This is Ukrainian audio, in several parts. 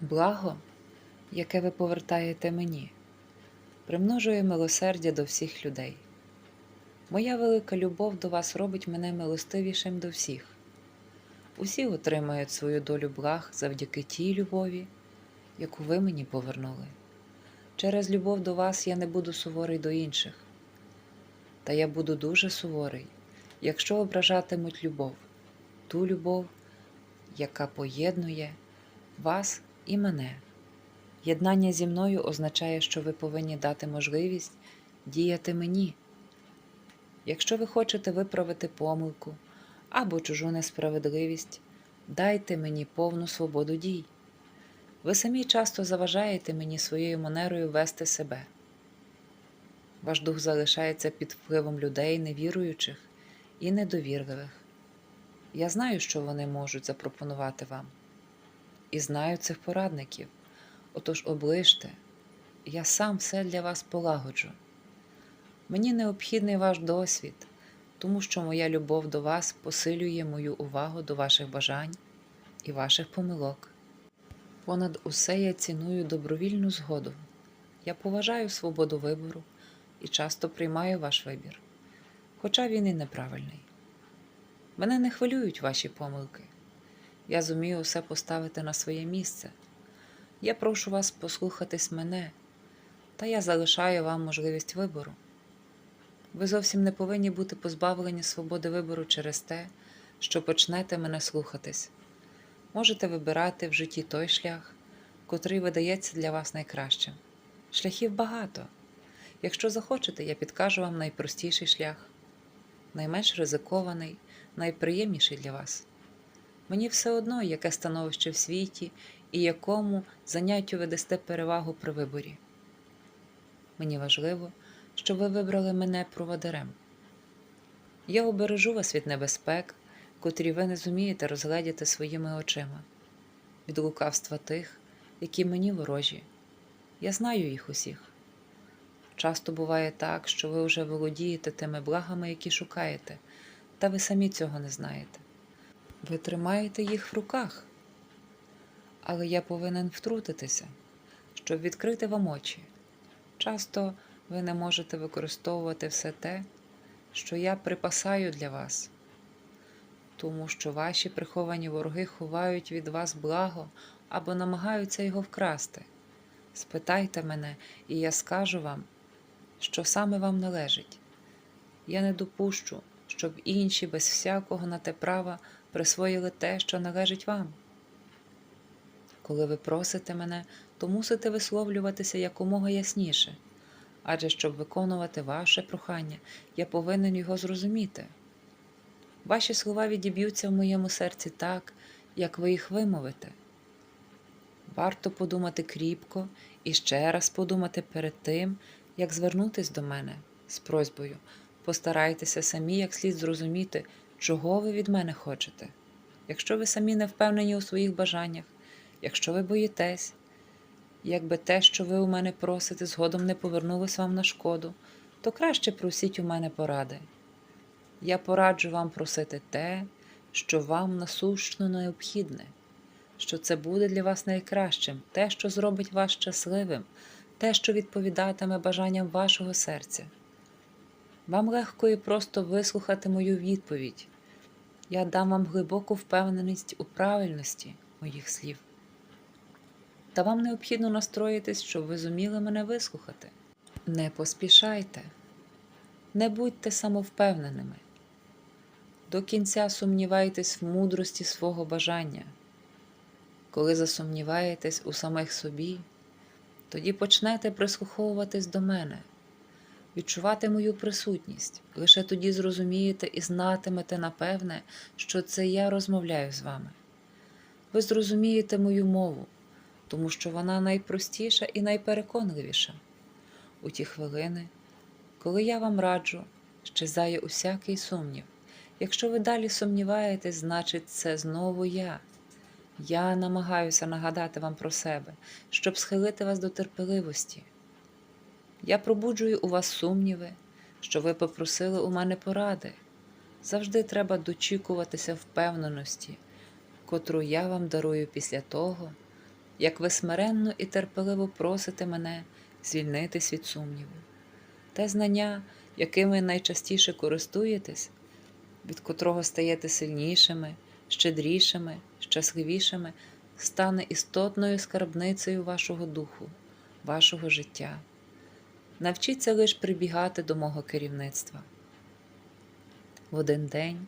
Благо, яке ви повертаєте мені, примножує милосердя до всіх людей. Моя велика любов до вас робить мене милостивішим до всіх. Усі отримають свою долю благ завдяки тій любові, яку ви мені повернули. Через любов до вас я не буду суворий до інших. Та я буду дуже суворий, якщо ображатимуть любов, ту любов, яка поєднує вас і мене. Єднання зі мною означає, що ви повинні дати можливість діяти мені. Якщо ви хочете виправити помилку або чужу несправедливість, дайте мені повну свободу дій. Ви самі часто заважаєте мені своєю манерою вести себе. Ваш дух залишається під впливом людей невіруючих і недовірливих. Я знаю, що вони можуть запропонувати вам, і знаю цих порадників. Отож оближте, я сам все для вас полагоджу. Мені необхідний ваш досвід, тому що моя любов до вас посилює мою увагу до ваших бажань і ваших помилок. Понад усе я ціную добровільну згоду. Я поважаю свободу вибору і часто приймаю ваш вибір, хоча він і неправильний. Мене не хвилюють ваші помилки. Я зумію усе поставити на своє місце. Я прошу вас послухатись мене, та я залишаю вам можливість вибору. Ви зовсім не повинні бути позбавлені свободи вибору через те, що почнете мене слухатись. Можете вибирати в житті той шлях, котрий видається для вас найкращим. Шляхів багато. Якщо захочете, я підкажу вам найпростіший шлях, найменш ризикований, найприємніший для вас. Мені все одно, яке становище в світі і якому заняттю ви дасте перевагу при виборі. Мені важливо, щоб ви вибрали мене проводирем. Я обережу вас від небезпек, котрі ви не зумієте розгледіти своїми очима, від лукавства тих, які мені ворожі. Я знаю їх усіх. Часто буває так, що ви вже володієте тими благами, які шукаєте, та ви самі цього не знаєте. Ви тримаєте їх в руках. Але я повинен втрутитися, щоб відкрити вам очі. Часто ви не можете використовувати все те, що я припасаю для вас, тому що ваші приховані вороги ховають від вас благо або намагаються його вкрасти. Спитайте мене, і я скажу вам, що саме вам належить. Я не допущу, щоб інші без всякого на те права присвоїли те, що належить вам. Коли ви просите мене, то мусите висловлюватися якомога ясніше, адже щоб виконувати ваше прохання, я повинен його зрозуміти. Ваші слова відіб'ються в моєму серці так, як ви їх вимовите. Варто подумати кріпко і ще раз подумати перед тим, як звернутись до мене з просьбою. Постарайтеся самі як слід зрозуміти, чого ви від мене хочете. Якщо ви самі не впевнені у своїх бажаннях, якщо ви боїтесь, якби те, що ви у мене просите, згодом не повернулось вам на шкоду, то краще просіть у мене поради. Я пораджу вам просити те, що вам насущно необхідне, що це буде для вас найкращим, те, що зробить вас щасливим, те, що відповідатиме бажанням вашого серця. Вам легко і просто вислухати мою відповідь. Я дам вам глибоку впевненість у правильності моїх слів. Та вам необхідно настроїтись, щоб ви зуміли мене вислухати. Не поспішайте, не будьте самовпевненими. До кінця сумнівайтесь в мудрості свого бажання. Коли засумніваєтесь у самих собі, тоді почнете прислуховуватись до мене, відчувати мою присутність. Лише тоді зрозумієте і знатимете напевне, що це я розмовляю з вами. Ви зрозумієте мою мову, тому що вона найпростіша і найпереконливіша. У ті хвилини, коли я вам раджу, щезає усякий сумнів. Якщо ви далі сумніваєтесь, значить це знову я. Я намагаюся нагадати вам про себе, щоб схилити вас до терпеливості. Я пробуджую у вас сумніви, що ви попросили у мене поради. Завжди треба дочікуватися впевненості, котру я вам дарую після того, як ви смиренно і терпеливо просите мене звільнитись від сумніву. Те знання, яким ви найчастіше користуєтесь, від котрого стаєте сильнішими, щедрішими, щасливішими, стане істотною скарбницею вашого духу, вашого життя. Навчіться лише прибігати до мого керівництва. В один день,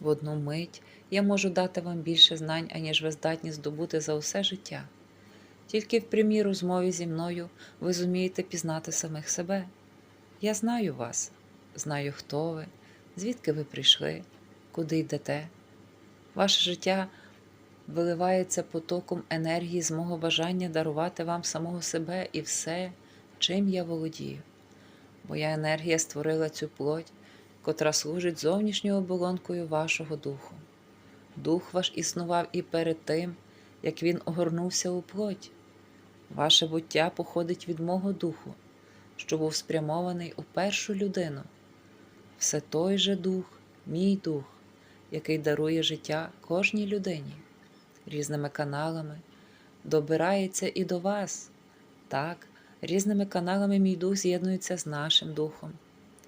в одну мить я можу дати вам більше знань, аніж ви здатні здобути за усе життя. Тільки в прямій розмові зі мною ви зумієте пізнати самих себе. Я знаю вас, знаю, хто ви, звідки ви прийшли, куди йдете. Ваше життя виливається потоком енергії з мого бажання дарувати вам самого себе і все, чим я володію. Моя енергія створила цю плоть, котра служить зовнішньою оболонкою вашого духу. Дух ваш існував і перед тим, як він огорнувся у плоть. Ваше буття походить від мого духу, що був спрямований у першу людину. Все той же дух, мій дух, який дарує життя кожній людині, різними каналами, добирається і до вас. Так, різними каналами мій дух з'єднується з нашим духом,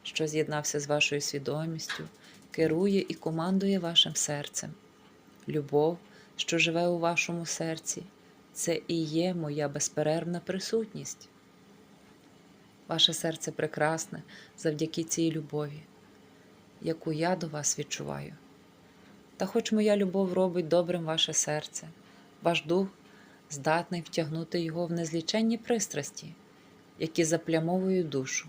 що з'єднався з вашою свідомістю, керує і командує вашим серцем. Любов, що живе у вашому серці, це і є моя безперервна присутність. Ваше серце прекрасне завдяки цій любові, яку я до вас відчуваю. Та хоч моя любов робить добрим ваше серце, ваш дух здатний втягнути його в незліченні пристрасті, які заплямовують душу.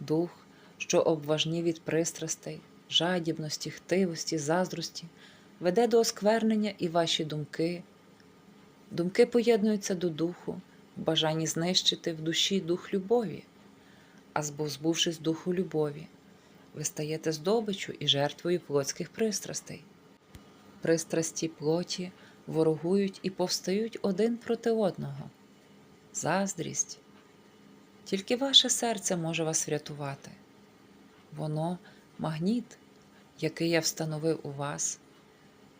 Дух, що обважні від пристрастей, жадібності, хтивості, заздрості, веде до осквернення і ваші думки. Думки поєднуються до духу, в бажанні знищити в душі дух любові, а збувшись духу любові, ви стаєте здобичу і жертвою плотських пристрастей. Пристрасті плоті ворогують і повстають один проти одного. Заздрість. Тільки ваше серце може вас врятувати. Воно магніт, який я встановив у вас.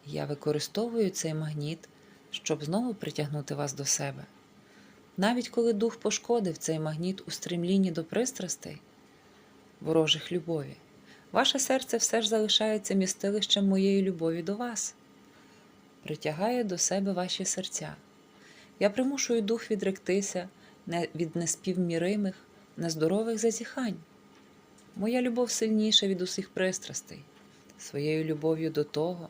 Я використовую цей магніт, щоб знову притягнути вас до себе. Навіть коли дух пошкодив цей магніт у стремлінні до пристрастей, ворожих любові, ваше серце все ж залишається містилищем моєї любові до вас, притягає до себе ваші серця. Я примушую дух відректися від неспівміримих, нездорових зазіхань. Моя любов сильніша від усіх пристрастей, своєю любов'ю до того,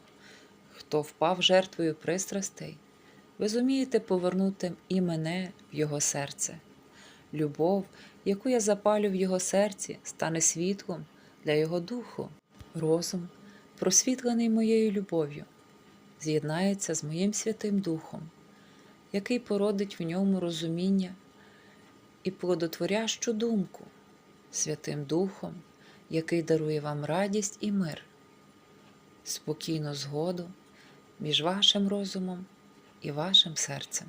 хто впав жертвою пристрастей, ви зумієте повернути і мене в його серце. Любов, яку я запалю в його серці, стане світлом для його духу. Розум, просвітлений моєю любов'ю, з'єднається з моїм Святим Духом, який породить в ньому розуміння і плодотворящу думку, Святим Духом, який дарує вам радість і мир, спокійну згоду між вашим розумом і вашим серцем.